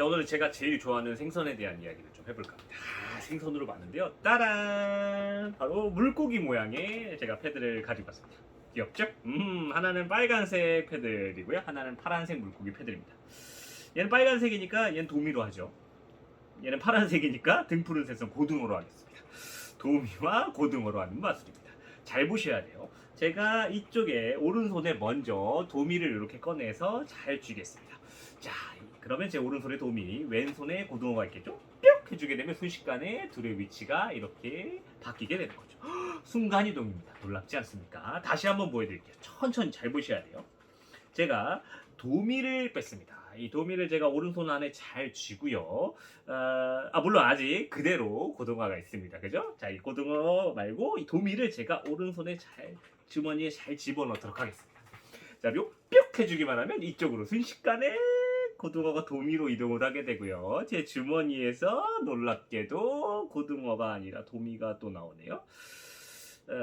자 오늘은 제가 제일 좋아하는 생선에 대한 이야기를 좀 해볼까 합니다. 아, 생선으로 많은데요. 따란! 바로 물고기 모양의 제가 패드를 가지고 왔습니다. 귀엽죠? 음 하나는 빨간색 패들이고요. 하나는 파란색 물고기 패들입니다. 얘는 빨간색이니까 얘는 도미로 하죠. 얘는 파란색이니까 등 푸른 생선 고등어로 하겠습니다. 도미와 고등어로 하는 마술입니다. 잘 보셔야 돼요. 제가 이쪽에 오른손에 먼저 도미를 이렇게 꺼내서 잘 쥐겠습니다. 자, 그러면 제 오른손에 도미, 왼손에 고등어가 있겠죠? 뿅 해주게 되면 순식간에 둘의 위치가 이렇게 바뀌게 되는 거죠. 헉, 순간 이동입니다. 놀랍지 않습니까? 다시 한번 보여드릴게요. 천천히 잘 보셔야 돼요. 제가 도미를 뺐습니다. 이 도미를 제가 오른손 안에 잘 쥐고요. 어, 아 물론 아직 그대로 고등어가 있습니다. 그죠? 자, 이 고등어 말고 이 도미를 제가 오른손에 잘 주머니에 잘 집어넣도록 하겠습니다. 자, 뿅 해주기만 하면 이쪽으로 순식간에 고등어가 도미로 이동을 하게 되고요. 제 주머니에서 놀랍게도 고등어가 아니라 도미가 또 나오네요. 어,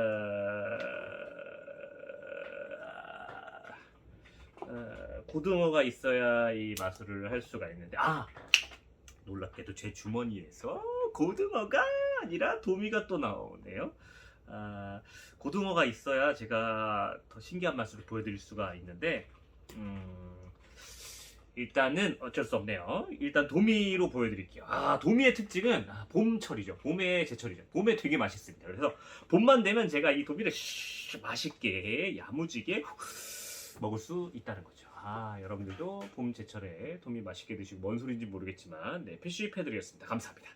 어, 고등어가 있어야 이 마술을 할 수가 있는데 아 놀랍게도 제 주머니에서 고등어가 아니라 도미가 또 나오네요. 아, 고등어가 있어야 제가 더 신기한 마술을 보여드릴 수가 있는데 음, 일단은 어쩔 수 없네요. 일단 도미로 보여드릴게요. 아 도미의 특징은 아, 봄철이죠. 봄의 제철이죠. 봄에 되게 맛있습니다. 그래서 봄만 되면 제가 이 도미를 쉬- 맛있게 야무지게 먹을 수 있다는 거죠. 아 여러분들도 봄 제철에 도미 맛있게 드시고 뭔 소리인지 모르겠지만 네 PC 패드리였습니다. 감사합니다.